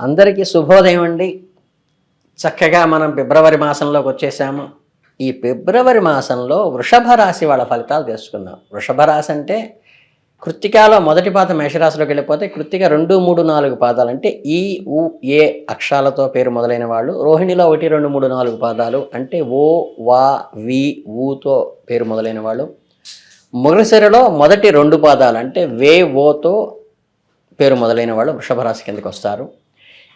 అందరికీ శుభోదయం అండి. చక్కగా మనం ఫిబ్రవరి మాసంలోకి వచ్చేసాము. ఈ ఫిబ్రవరి మాసంలో వృషభ రాశి వాళ్ళ ఫలితాలు తెలుసుకుందాం. వృషభ రాశి అంటే కృత్తికాలో మొదటి పాదం మేషరాశిలోకి వెళ్ళిపోతే కృత్తిక రెండు మూడు నాలుగు పాదాలు అంటే ఈ ఉ ఏ అక్షరాలతో పేరు మొదలైన వాళ్ళు. రోహిణిలో ఒకటి రెండు మూడు నాలుగు పాదాలు అంటే ఓ వా వి ఊతో పేరు మొదలైన వాళ్ళు. మృగశిరలో మొదటి రెండు పాదాలు అంటే వే ఓతో పేరు మొదలైన వాళ్ళు వృషభ రాశి కిందకి వస్తారు.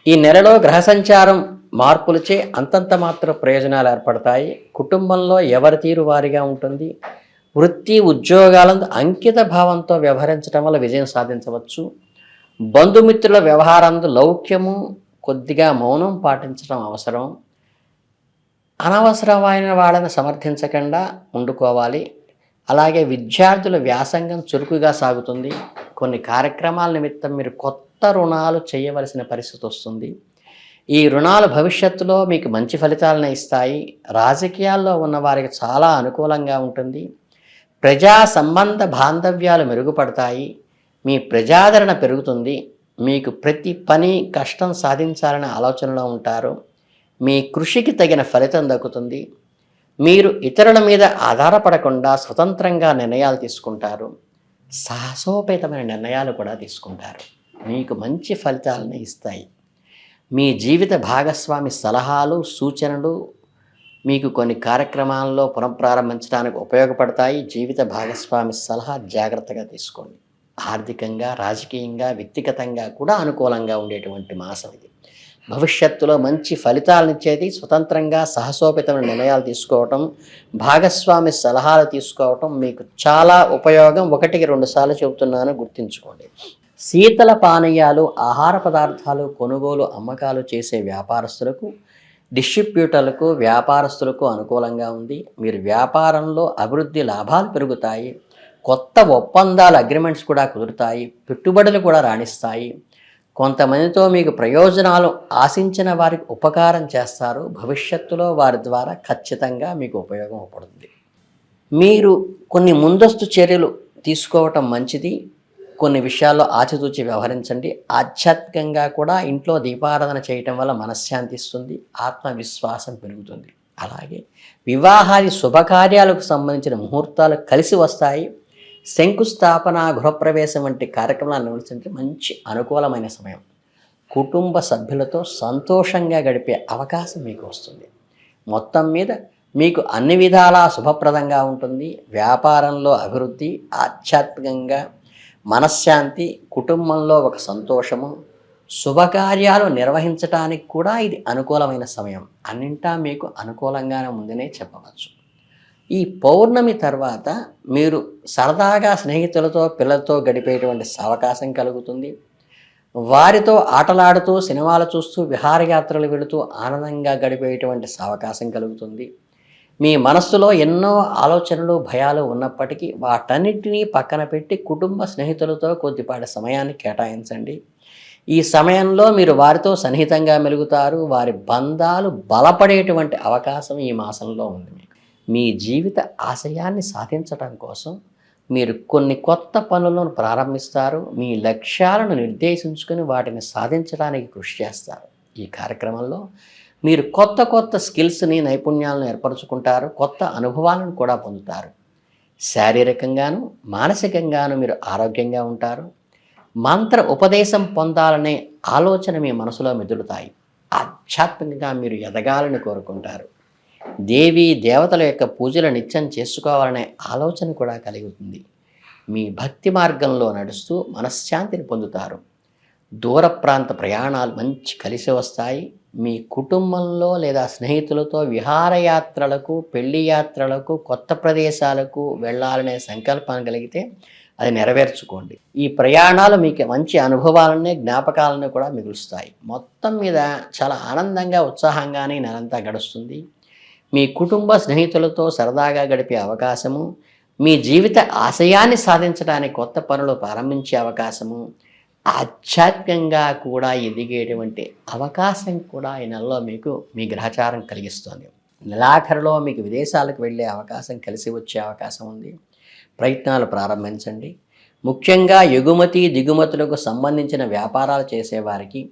ఈ నెలలో గ్రహ సంచారం మార్పులచే అంతంత మాత్ర ప్రయోజనాలు ఏర్పడతాయి. కుటుంబంలో ఎవరి తీరు వారిగా ఉంటుంది? వృత్తి ఉద్యోగాలందు అంకిత భావంతో వ్యవహరించడం వల్ల విజయం సాధించవచ్చు. బంధుమిత్రుల వ్యవహారంలో లౌక్యము కొద్దిగా మౌనం పాటించడం అవసరం. అనవసరమైన వాళ్ళని సమర్థించకుండా ఉండుకోవాలి. అలాగే విద్యార్థుల వ్యాసంగం చురుకుగా సాగుతుంది. కొన్ని కార్యక్రమాల నిమిత్తం మీరు కొత్త కొత్త రుణాలు చేయవలసిన పరిస్థితి వస్తుంది. ఈ రుణాలు భవిష్యత్తులో మీకు మంచి ఫలితాలను ఇస్తాయి. రాజకీయాల్లో ఉన్న వారికి చాలా అనుకూలంగా ఉంటుంది. ప్రజా సంబంధ బాంధవ్యాలు మెరుగుపడతాయి. మీ ప్రజాదరణ పెరుగుతుంది. మీకు ప్రతి పని కష్టం సాధించాలనే ఆలోచనలో ఉంటారు. మీ కృషికి తగిన ఫలితం దక్కుతుంది. మీరు ఇతరుల మీద ఆధారపడకుండా స్వతంత్రంగా నిర్ణయాలు తీసుకుంటారు. సాహసోపేతమైన నిర్ణయాలు కూడా తీసుకుంటారు. మీకు మంచి ఫలితాలను ఇస్తాయి. మీ జీవిత భాగస్వామి సలహాలు సూచనలు మీకు కొన్ని కార్యక్రమాల్లో పునఃప్రారంభించడానికి ఉపయోగపడతాయి. జీవిత భాగస్వామి సలహా జాగ్రత్తగా తీసుకోండి. ఆర్థికంగా రాజకీయంగా వ్యక్తిగతంగా కూడా అనుకూలంగా ఉండేటువంటి మాసం ఇది. భవిష్యత్తులో మంచి ఫలితాలనిచ్చేది స్వతంత్రంగా సాహసోపేతమైన నిర్ణయాలు తీసుకోవటం భాగస్వామి సలహాలు తీసుకోవటం మీకు చాలా ఉపయోగం. ఒకటికి రెండు సార్లు చెబుతున్నాను గుర్తుంచుకోండి. శీతల పానీయాలు ఆహార పదార్థాలు కొనుగోలు అమ్మకాలు చేసే వ్యాపారస్తులకు డిస్ట్రిబ్యూటర్లకు వ్యాపారస్తులకు అనుకూలంగా ఉంది. మీరు వ్యాపారంలో అభివృద్ధి లాభాలు పెరుగుతాయి. కొత్త ఒప్పందాలు అగ్రిమెంట్స్ కూడా కుదురుతాయి. పెట్టుబడులు కూడా రాణిస్తాయి. కొంతమందితో మీకు ప్రయోజనాలు ఆశించిన వారికి ఉపకారం చేస్తారు. భవిష్యత్తులో వారి ద్వారా ఖచ్చితంగా మీకు ఉపయోగం పడుతుంది. మీరు కొన్ని ముందస్తు చర్యలు తీసుకోవటం మంచిది. కొన్ని విషయాల్లో ఆచితూచి వ్యవహరించండి. ఆధ్యాత్మికంగా కూడా ఇంట్లో దీపారాధన చేయటం వల్ల మనశ్శాంతి ఇస్తుంది ఆత్మవిశ్వాసం పెరుగుతుంది. అలాగే వివాహాది శుభకార్యాలకు సంబంధించిన ముహూర్తాలు కలిసి వస్తాయి. శంకుస్థాపన గృహప్రవేశం వంటి కార్యక్రమాలు నిర్వహించే మంచి అనుకూలమైన సమయం. కుటుంబ సభ్యులతో సంతోషంగా గడిపే అవకాశం మీకు వస్తుంది. మొత్తం మీద మీకు అన్ని విధాలా శుభప్రదంగా ఉంటుంది. వ్యాపారంలో అభివృద్ధి ఆధ్యాత్మికంగా మనశ్శాంతి కుటుంబంలో ఒక సంతోషము శుభకార్యాలు నిర్వహించడానికి కూడా ఇది అనుకూలమైన సమయం. అన్నింటా మీకు అనుకూలంగానే ఉందనే చెప్పవచ్చు. ఈ పౌర్ణమి తర్వాత మీరు సరదాగా స్నేహితులతో పిల్లలతో గడిపేటువంటి అవకాశం కలుగుతుంది. వారితో ఆటలాడుతూ సినిమాలు చూస్తూ విహారయాత్రలు వెళుతూ ఆనందంగా గడిపేటువంటి అవకాశం కలుగుతుంది. మీ మనస్సులో ఎన్నో ఆలోచనలు భయాలు ఉన్నప్పటికీ వాటన్నిటినీ పక్కన పెట్టి కుటుంబ స్నేహితులతో కొద్దిపాటి సమయాన్ని కేటాయించండి. ఈ సమయంలో మీరు వారితో సన్నిహితంగా మెలుగుతారు. వారి బంధాలు బలపడేటువంటి అవకాశం ఈ మాసంలో ఉంది మీకు. మీ జీవిత ఆశయాన్ని సాధించడం కోసం మీరు కొన్ని కొత్త పనులను ప్రారంభిస్తారు. మీ లక్ష్యాలను నిర్దేశించుకుని వాటిని సాధించడానికి కృషి చేస్తారు. ఈ కార్యక్రమంలో మీరు కొత్త కొత్త స్కిల్స్ని నైపుణ్యాలను ఏర్పరచుకుంటారు కొత్త అనుభవాలను కూడా పొందుతారు. శారీరకంగాను మానసికంగాను మీరు ఆరోగ్యంగా ఉంటారు. మంత్ర ఉపదేశం పొందాలనే ఆలోచన మీ మనసులో మెదులుతాయి. ఆధ్యాత్మికంగా మీరు ఎదగాలని కోరుకుంటారు. దేవి దేవతల యొక్క పూజలు నిత్యం చేసుకోవాలనే ఆలోచన కూడా కలుగుతుంది మీ భక్తి మార్గంలో నడుస్తూ మనశ్శాంతిని పొందుతారు. దూర ప్రాంత ప్రయాణాలు మంచి కలిసి వస్తాయి. మీ కుటుంబంలో లేదా స్నేహితులతో విహారయాత్రలకు పెళ్ళి యాత్రలకు కొత్త ప్రదేశాలకు వెళ్ళాలనే సంకల్పం కలిగితే అది నెరవేర్చుకోండి. ఈ ప్రయాణాలు మీకు మంచి అనుభవాలనే జ్ఞాపకాలను కూడా మిగులుస్తాయి. మొత్తం మీద చాలా ఆనందంగా ఉత్సాహంగానే నెలంతా గడుస్తుంది. మీ కుటుంబ స్నేహితులతో సరదాగా గడిపే అవకాశము మీ జీవిత ఆశయాన్ని సాధించడానికి కొత్త పనులు ప్రారంభించే అవకాశము ఆధ్యాత్మికంగా కూడా ఎదిగేటువంటి అవకాశం కూడా ఈ నెలలో మీకు మీ గ్రహచారం కలిగిస్తుంది. నెలాఖరులో మీకు విదేశాలకు వెళ్ళే అవకాశం కలిసి వచ్చే అవకాశం ఉంది. ప్రయత్నాలు ప్రారంభించండి. ముఖ్యంగా ఎగుమతి దిగుమతులకు సంబంధించిన వ్యాపారాలు చేసేవారికి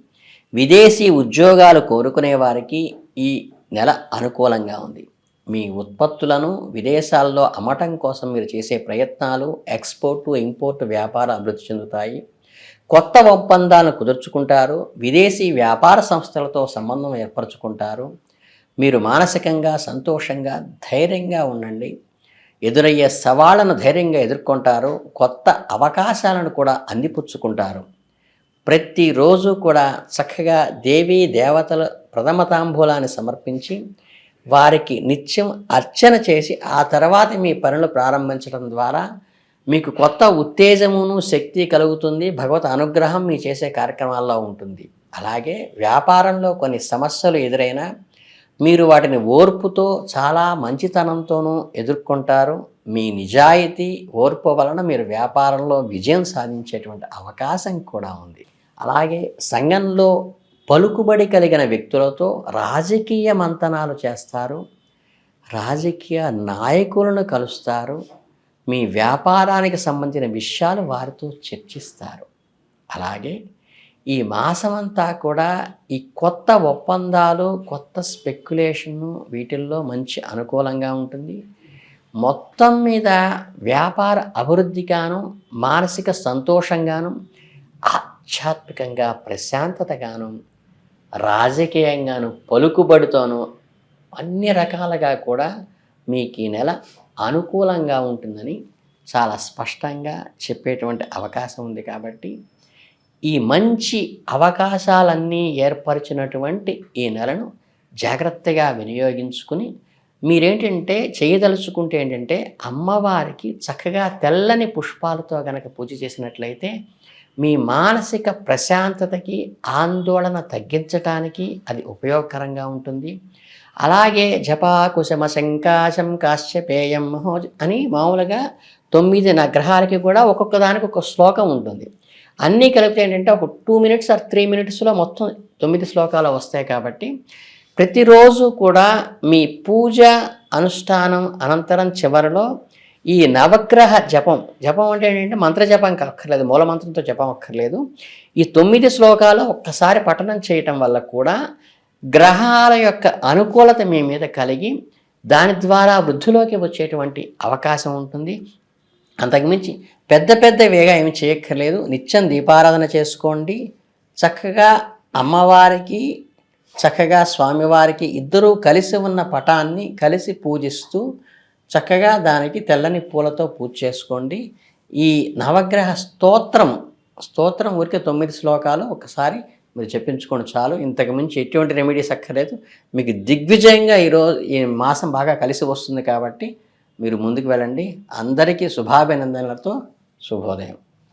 విదేశీ ఉద్యోగాలు కోరుకునే వారికి ఈ నెల అనుకూలంగా ఉంది. మీ ఉత్పత్తులను విదేశాల్లో అమ్మటం కోసం మీరు చేసే ప్రయత్నాలు ఎక్స్పోర్టు ఇంపోర్ట్ వ్యాపార అభివృద్ధి చెందుతాయి. కొత్త ఒప్పందాలను కుదుర్చుకుంటారు విదేశీ వ్యాపార సంస్థలతో సంబంధం ఏర్పరచుకుంటారు. మీరు మానసికంగా సంతోషంగా ధైర్యంగా ఉండండి. ఎదురయ్యే సవాళ్ళను ధైర్యంగా ఎదుర్కొంటారు. కొత్త అవకాశాలను కూడా అందిపుచ్చుకుంటారు. ప్రతిరోజు కూడా చక్కగా దేవీ దేవతల ప్రథమ తాంబూలాన్ని సమర్పించి వారికి నిత్యం అర్చన చేసి ఆ తర్వాత మీ పనులు ప్రారంభించడం ద్వారా మీకు కొత్త ఉత్తేజమును శక్తి కలుగుతుంది. భగవత్ అనుగ్రహం మీ చేసే కార్యక్రమాల్లో ఉంటుంది. అలాగే వ్యాపారంలో కొన్ని సమస్యలు ఎదురైనా మీరు వాటిని ఓర్పుతో చాలా మంచితనంతోనూ ఎదుర్కొంటారు. మీ నిజాయితీ ఓర్పు వలన మీరు వ్యాపారంలో విజయం సాధించేటువంటి అవకాశం కూడా ఉంది. అలాగే సంఘంలో పలుకుబడి కలిగిన వ్యక్తులతో రాజకీయ మంతనాలు చేస్తారు. రాజకీయ నాయకులను కలుస్తారు. మీ వ్యాపారానికి సంబంధించిన విషయాలు వారితో చర్చిస్తారు. అలాగే ఈ మాసమంతా కూడా ఈ కొత్త ఒప్పందాలు కొత్త స్పెక్యులేషన్ను వీటిల్లో మంచి అనుకూలంగా ఉంటుంది. మొత్తం మీద వ్యాపార అభివృద్ధిగాను మానసిక సంతోషంగాను ఆధ్యాత్మికంగా ప్రశాంతతగాను రాజకీయంగాను పలుకుబడితోనూ అన్ని రకాలుగా కూడా మీకు ఈ నెల అనుకూలంగా ఉంటుందని చాలా స్పష్టంగా చెప్పేటువంటి అవకాశం ఉంది కాబట్టి ఈ మంచి అవకాశాలన్నీ ఏర్పరిచినటువంటి ఈ నెలను జాగ్రత్తగా వినియోగించుకుని మీరేంటంటే చేయదలుచుకుంటే ఏంటంటే అమ్మవారికి చక్కగా తెల్లని పుష్పాలతో గనక పూజ చేసినట్లయితే మీ మానసిక ప్రశాంతతకి ఆందోళన తగ్గించటానికి అది ఉపయోగకరంగా ఉంటుంది. అలాగే జపాకుశమ శంకాశం కాశ్యపేయం అని మామూలుగా తొమ్మిది నగ్రహాలకి కూడా ఒక్కొక్క దానికి ఒక శ్లోకం ఉంటుంది. అన్నీ కలిపితే ఏంటంటే ఒక టూ మినిట్స్ ఆర్ త్రీ మినిట్స్లో మొత్తం తొమ్మిది శ్లోకాలు వస్తాయి కాబట్టి ప్రతిరోజు కూడా మీ పూజ అనుష్ఠానం అనంతరం చివరిలో ఈ నవగ్రహ జపం జపం అంటే ఏంటంటే మంత్ర జపం అక్కర్లేదు మూల మంత్రంతో జపం అక్కర్లేదు. ఈ తొమ్మిది శ్లోకాలు ఒక్కసారి పఠనం చేయటం వల్ల కూడా గ్రహాల యొక్క అనుకూలత మీ మీద కలిగి దాని ద్వారా వృద్ధిలోకి వచ్చేటువంటి అవకాశం ఉంటుంది. అంతకుమించి పెద్ద పెద్ద వేగా ఏమి చేయక్కర్లేదు. నిత్యం దీపారాధన చేసుకోండి. చక్కగా అమ్మవారికి చక్కగా స్వామివారికి ఇద్దరూ కలిసి ఉన్న పటాన్ని కలిసి పూజిస్తూ చక్కగా దానికి తెల్లని పూలతో పూజ చేసుకోండి. ఈ నవగ్రహ స్తోత్రం స్తోత్రం ఊరికే తొమ్మిది శ్లోకాలు. ఒకసారి మీరు చెప్పించుకోండి చాలు. ఇంతకు మించి ఎటువంటి రెమెడీస్ అక్కర్లేదు. మీకు దిగ్విజయంగా ఈరోజు ఈ మాసం బాగా కలిసి వస్తుంది కాబట్టి మీరు ముందుకు వెళ్ళండి. అందరికీ శుభాభినందనలతో శుభోదయం.